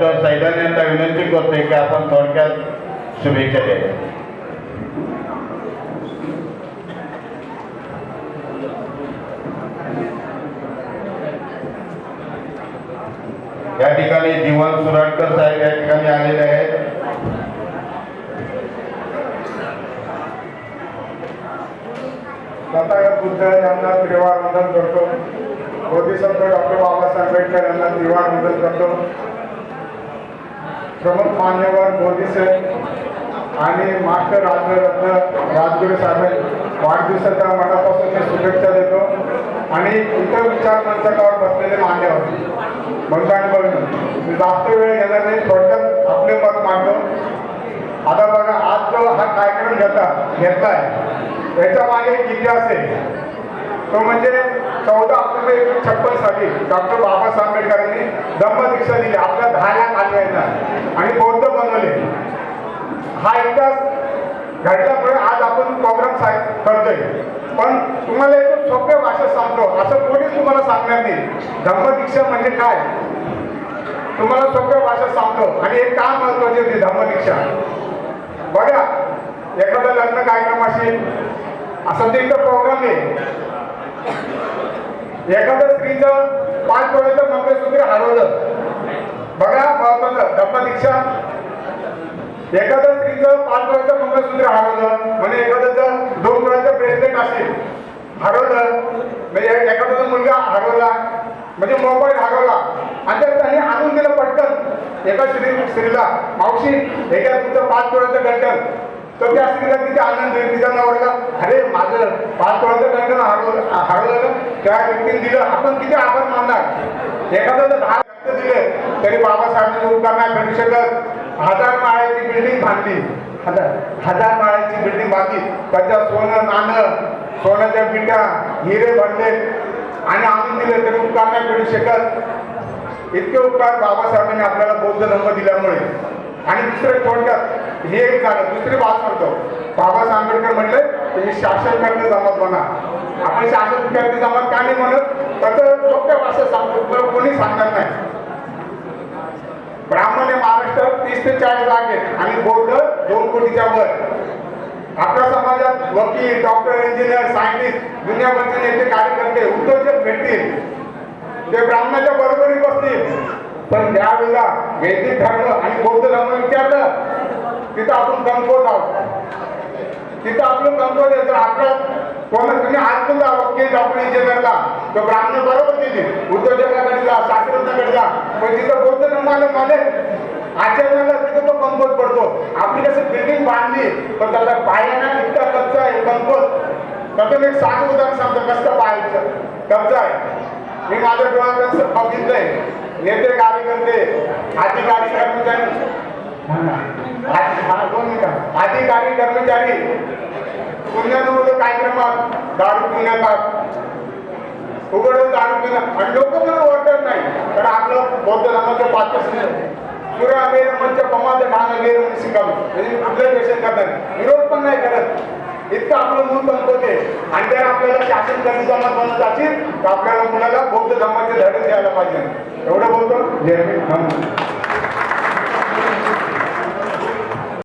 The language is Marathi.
डॉक्टर सैदान यांना विनंती करतोय की आपण थोडक्यात शुभेच्छा द्या या ठिकाणी जीवन सुराटकर साहेब या ठिकाणी आलेले आहेत. तथागत बुद्ध यांना त्रिवार वंदन करतो. बोधिसत्व डॉक्टर बाबासाहेब आंबेडकर यांना त्रिवार वंदन करतो. प्रमुख मान्यवर बोधिसाहेब आणि मास्टर राजरत्न राजगुरू साहेब वाढदिवसाच्या मनापासून मी शुभेच्छा देतो. आणि इतर विचार मंचकावर बसलेले मान्यवर बंधू मी जास्त वेळ घेणार नाही थोडक्यात आपले मत मांडतो. आता बघा आज जो हा कार्यक्रम घेता घेतलाय याच्या मागे एक इतिहास आहे. तो म्हणजे चौदा ऑक्टोबर एकोणीस छप्पन साली डॉक्टर बाबासाहेब आंबेडकरांनी दीक्षा दिली आपल्या दहा लाख आदिवासींना आणि बौद्ध बनवले हा इतिहास घडल्यामुळे आज आपण प्रोग्राम करतोय. पण तुम्हाला एक सोप्या भाषेत सांगतो. असं कोणीच तुम्हाला सांगणार नाही. धम्मदीक्षा म्हणजे काय? तुम्हाला सोप्या भाषेत सांगतो. आणि एक का महत्वाची होती धम्मदीक्षा? बघा एखादा लग्न कार्यक्रम असेल असं ते प्रोग्राम आहे. एखाद्या स्त्रीचं पाच डोळ्याचं मंगळसूत्र हरवलं. बघा एखादं स्त्रीचं पाच वेळाचं मंगळसूत्र हरवलं म्हणजे एखाद्याचं दोन वेळाचं ब्रेसलेट असेल हरवलं म्हणजे एखाद्याचा मुलगा हरवला म्हणजे मोबाईल हरवला आणि तर त्यांनी आणून दिलं पटकन एका स्त्री स्त्रीला मावशी एका तुमचं पाच वेळाचं गंटन तर त्या स्त्रीला किती आनंद होईल तिच्या नवऱ्याला अरे माझं पाच वेळाचं गंटन हरवलं हरवलं त्या व्यक्तीने दिलं आपण किती आभार मानणार? एखाद्याचं दहा दिले तरी बाबासाहेबांनी उपकार नाही भेटू शकत हजार माळ्याची बिल्डिंग बांधली. हजार हजार माळ्याची बिल्डिंग बांधली. त्याच्यात सोनं नाणं सोन्याच्या पिठ्या हिरे भरले. आणि आणून दिले तरी उपकार नाही भेटू शकत. इतके उपकार बाबासाहेबांनी आपल्याला बौद्ध धर्म दिल्यामुळे. आणि दुसरे थोडक्यात हे एक झालं. दुसरी बाब करतो बाबासाहेब आंबेडकर म्हटले तुम्ही शासन करणे जमत म्हणा आपण शासन करणे जमत का नाही म्हणत? त्याचं सोप्या भाषा सांगतो. तुम्हाला कोणी सांगणार नाही ब्राह्मण हे महाराष्ट्रात तीस ते चाळीस लाख आहेत. आणि बोर्ड दोन कोटीच्या वर. आपल्या समाजात वकील डॉक्टर इंजिनियर सायंटिस्ट दुनियाभरचे नेते कार्यकर्ते उद्योजक भेटतील. ते ब्राह्मणाच्या बरोबरी बसतील. पण त्यावेळेला वैदिक धर्म आणि बौद्ध धर्म विचारलं तिथं आपण कमकोत आहोत. तिथं आपलं कमकोत आहे. जर आपलं कोणा तुम्ही आज पण जा वकील डॉक्टर इंजिनियरला तर ब्राह्मण बरोबर दिली. उद्योजकाकडे जा शास्त्रज्ञाकडे जा. पण तिथं बौद्ध धर्माला माने. आचरणाला तिथं तो कमकोत पडतो. आपली कसं बिल्डिंग बांधली पण त्याला पायाना इतका कच्चा आहे कमकोत त्यातून एक साधं उदाहरण सांगतो कसं पाहायचं? कच्चा आहे. मी माझ्या डोळ्यात बघितलंय. नेते कार्यकर्ते अधिकारी कर्मचारी. अधिकारी कर्मचारी. पुण्याजवळ कार्यक्रमात दारू पुण्यात. उघड दारू पिणं. आणि लोक पण ओळखत नाही. कारण आपलं बौद्ध धर्माचं पात्र सूर्य अमेर मंच पमाद ठाण अमेर म्हणून शिकावं. म्हणजे कुठलंही पेशन करतात. विरोध पण नाही करत. इतकं आपलं मूळ संपवते आणि जर आपल्याला शासन कमी जमात बनत असेल तर आपल्याला मुलाला बौद्ध धर्माचे धडे द्यायला पाहिजे. एवढं बोलतो? जय हिंद.